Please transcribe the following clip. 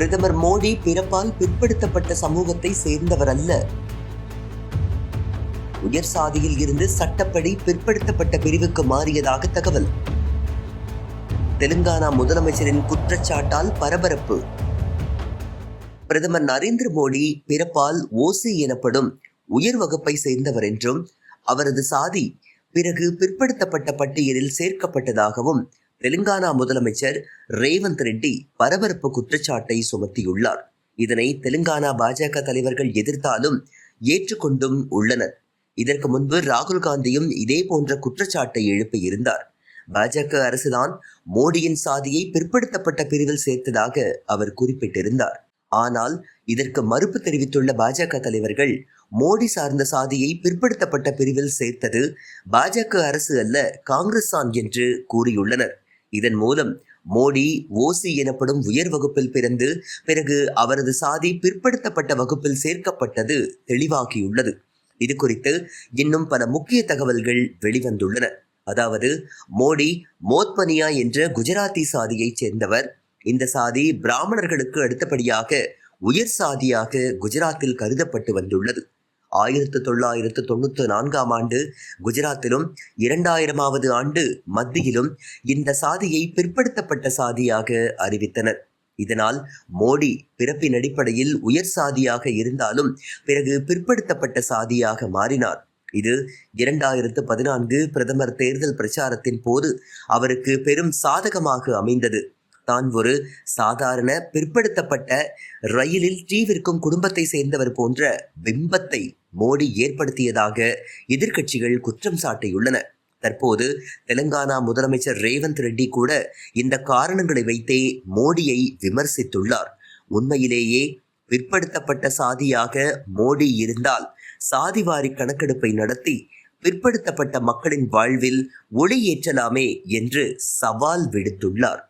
பிரதமர் மோடி பிறப்பால் பிற்படுத்தப்பட்ட சமூகத்தை சேர்ந்தவர் அல்ல. உயர் சாதியில் இருந்து சட்டப்படி பிற்படுத்தப்பட்ட பிரிவுக்கு மாறியதாக தகவல். தெலுங்கானா முதலமைச்சரின் குற்றச்சாட்டால் பரபரப்பு. பிரதமர் நரேந்திர மோடி பிறப்பால் ஓசி எனப்படும் உயர் வகுப்பை சேர்ந்தவர் என்றும் அவரது சாதி பிறகு பிற்படுத்தப்பட்ட பட்டியலில் சேர்க்கப்பட்டதாகவும் தெலுங்கானா முதலமைச்சர் ரேவந்த் ரெட்டி பரபரப்பு குற்றச்சாட்டை சுமத்தியுள்ளார். இதனை தெலுங்கானா பாஜக தலைவர்கள் எதிர்த்தாலும் ஏற்றுக்கொண்டும் உள்ளனர். இதற்கு முன்பு ராகுல் காந்தியும் இதே போன்ற குற்றச்சாட்டை எழுப்பியிருந்தார் பாஜக அரசுதான் மோடியின் சாதியை பிற்படுத்தப்பட்ட பிரிவில் சேர்த்ததாக அவர் குறிப்பிட்டிருந்தார். ஆனால் இதற்கு மறுப்பு தெரிவித்துள்ள பாஜக தலைவர்கள் மோடி சார்ந்த சாதியை பிற்படுத்தப்பட்ட பிரிவில் சேர்த்தது பாஜக அரசு அல்ல காங்கிரஸ் தான் என்று கூறியுள்ளனர். இதன் மூலம் மோடி ஓசி எனப்படும் உயர் வகுப்பில் பிறந்து பிறகு அவரது சாதி பிற்படுத்தப்பட்ட வகுப்பில் சேர்க்கப்பட்டது தெளிவாகியுள்ளது. இது குறித்து இன்னும் பல முக்கிய தகவல்கள் வெளிவந்துள்ளன. அதாவது மோடி மோத்பனியா என்ற குஜராத்தி சாதியைச் சேர்ந்தவர். இந்த சாதி பிராமணர்களுக்கு அடுத்தபடியாக உயர் சாதியாக குஜராத்தில் கருதப்பட்டு வந்துள்ளது. ஆயிரத்து தொள்ளாயிரத்து தொண்ணூற்று நான்காம் ஆண்டு குஜராத்திலும் இரண்டாயிரமாவது ஆண்டு மத்தியிலும் இந்த சாதியை பிற்படுத்தப்பட்ட சாதியாக அறிவித்தனர். இதனால் மோடி பிறப்பின் அடிப்படையில் உயர் சாதியாக இருந்தாலும் பிறகு பிற்படுத்தப்பட்ட சாதியாக மாறினார். இது இரண்டாயிரத்து பதினான்கு பிரதமர் தேர்தல் பிரச்சாரத்தின் போது அவருக்கு பெரும் சாதகமாக அமைந்தது. தான் ஒரு சாதாரண பிற்படுத்தப்பட்ட ரயிலில் டீ விற்கும் குடும்பத்தை சேர்ந்தவர் போன்ற பிம்பத்தை மோடி ஏற்படுத்தியதாக எதிர்க்கட்சிகள் குற்றம் சாட்டியுள்ளன. தற்போது தெலுங்கானா முதலமைச்சர் ரேவந்த் ரெட்டி கூட இந்த காரணங்களை வைத்தே மோடியை விமர்சித்துள்ளார். உண்மையிலேயே பிற்படுத்தப்பட்ட சாதியாக மோடி இருந்தால் சாதிவாரி கணக்கெடுப்பை நடத்தி பிற்படுத்தப்பட்ட மக்களின் வாழ்வில் ஒளி ஏற்றலாமே என்று சவால் விடுத்துள்ளார்.